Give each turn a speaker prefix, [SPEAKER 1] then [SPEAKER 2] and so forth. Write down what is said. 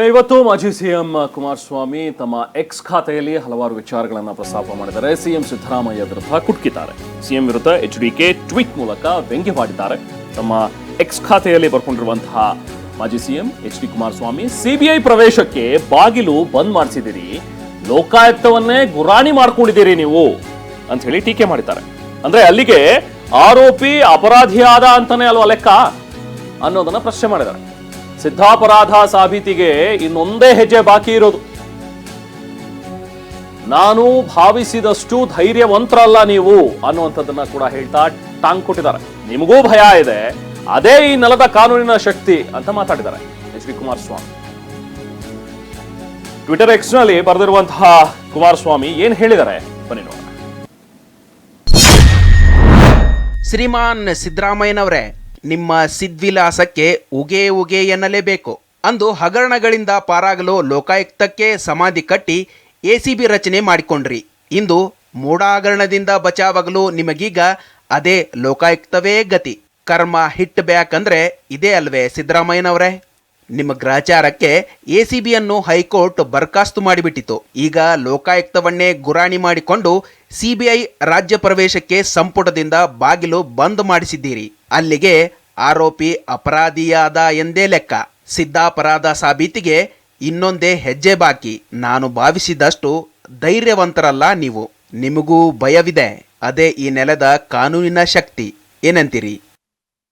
[SPEAKER 1] ಇವತ್ತು ಮಾಜಿ ಸಿಎಂ ಕುಮಾರಸ್ವಾಮಿ ತಮ್ಮ ಎಕ್ಸ್ ಖಾತೆಯಲ್ಲಿ ಹಲವಾರು ವಿಚಾರಗಳನ್ನು ಪ್ರಸ್ತಾಪ ಮಾಡಿದ್ದಾರೆ. ಸಿಎಂ ಸಿದ್ದರಾಮಯ್ಯ ವಿರುದ್ಧ ಕುಟ್ಕಿದ್ದಾರೆ. ಸಿಎಂ ವಿರುದ್ಧ ಎಚ್ ಡಿ ಕೆ ಟ್ವೀಟ್ ಮೂಲಕ ವ್ಯಂಗ್ಯವಾಡಿದ್ದಾರೆ ತಮ್ಮ ಎಕ್ಸ್ ಖಾತೆಯಲ್ಲಿ ಬರ್ಕೊಂಡಿರುವಂತಹ ಮಾಜಿ CM H D Kumaraswamy CBI ಪ್ರವೇಶಕ್ಕೆ ಬಾಗಿಲು ಬಂದ್ ಮಾಡಿಸಿದಿರಿ ಲೋಕಾಯುಕ್ತವನ್ನೇ ಗುರಾಣಿ ಮಾಡ್ಕೊಂಡಿದ್ದೀರಿ ನೀವು ಅಂತ ಹೇಳಿ ಟೀಕೆ ಮಾಡಿದ್ದಾರೆ. ಅಂದ್ರೆ ಅಲ್ಲಿಗೆ ಆರೋಪಿ ಅಪರಾಧಿಯಾದ ಅಂತಾನೆ ಅಲ್ವಾ ಲೆಕ್ಕ ಅನ್ನೋದನ್ನ ಪ್ರಶ್ನೆ ಮಾಡಿದ್ದಾರೆ. ಸಿದ್ಧಾಪರಾಧ ಸಾಬೀತಿಗೆ ಇನ್ನೊಂದೇ ಹೆಜ್ಜೆ ಬಾಕಿ ಇರೋದು. ನಾನು ಭಾವಿಸಿದಷ್ಟು ಧೈರ್ಯವಂತರಲ್ಲ ನೀವು ಅನ್ನುವಂಥದ್ದನ್ನ ಕೂಡ ಹೇಳ್ತಾ ಟಾಂಗ್ ಕೊಟ್ಟಿದ್ದಾರೆ. ನಿಮಗೂ ಭಯ ಇದೆ. ಅದೇ ಈ ನೆಲದ ಕಾನೂನಿನ ಶಕ್ತಿ ಅಂತ ಮಾತಾಡಿದ್ದಾರೆ. H D Kumaraswamy. ಟ್ವಿಟರ್ ಎಕ್ಸ್ನಲ್ಲಿ ಬರೆದಿರುವಂತಹ ಕುಮಾರಸ್ವಾಮಿ ಏನ್ ಹೇಳಿದ್ದಾರೆ? ಬನ್ನಿ ನೋಡೋಣ.
[SPEAKER 2] ಶ್ರೀಮಾನ್ ಸಿದ್ದರಾಮಯ್ಯನವರೇ ನಿಮ್ಮ ಸಿದ್ವಿಲಾಸಕ್ಕೆ ಉಗೆ ಉಗೆ ಎನ್ನಲೇಬೇಕು ಅಂದು ಹಗರಣಗಳಿಂದ ಪಾರಾಗಲು ಲೋಕಾಯುಕ್ತಕ್ಕೆ ಸಮಾಧಿ ಕಟ್ಟಿ ಎಸಿಬಿ ರಚನೆ ಮಾಡಿಕೊಂಡ್ರಿ. ಇಂದು ಮೂಡಾಗರಣದಿಂದ ಬಚಾವಾಗಲು ನಿಮಗೀಗ ಅದೇ ಲೋಕಾಯುಕ್ತವೇ ಗತಿ. ಕರ್ಮ ಹಿಟ್ ಬ್ಯಾಕ್ ಅಂದ್ರೆ ಇದೇ ಅಲ್ವೇ ಸಿದ್ದರಾಮಯ್ಯನವರೇ? ನಿಮ್ಮ ಗ್ರಹಚಾರಕ್ಕೆ ಎ ಸಿ ಹೈಕೋರ್ಟ್ ಬರ್ಖಾಸ್ತು ಮಾಡಿಬಿಟ್ಟಿತು. ಈಗ ಲೋಕಾಯುಕ್ತವನ್ನೇ ಗುರಾಣಿ ಮಾಡಿಕೊಂಡು ಸಿಬಿಐ ರಾಜ್ಯ ಪ್ರವೇಶಕ್ಕೆ ಸಂಪುಟದಿಂದ ಬಾಗಿಲು ಬಂದ್ ಮಾಡಿಸಿದ್ದೀರಿ. ಅಲ್ಲಿಗೆ ಆರೋಪಿ ಅಪರಾಧಿಯಾದ ಎಂದೇ ಲೆಕ್ಕ. ಸಿದ್ಧಾಪರಾಧ ಸಾಬೀತಿಗೆ ಇನ್ನೊಂದೇ ಹೆಜ್ಜೆ ಬಾಕಿ. ನಾನು ಭಾವಿಸಿದಷ್ಟು ಧೈರ್ಯವಂತರಲ್ಲ ನೀವು. ನಿಮಗೂ ಭಯವಿದೆ. ಅದೇ ಈ ನೆಲದ ಕಾನೂನಿನ ಶಕ್ತಿ. ಏನಂತೀರಿ?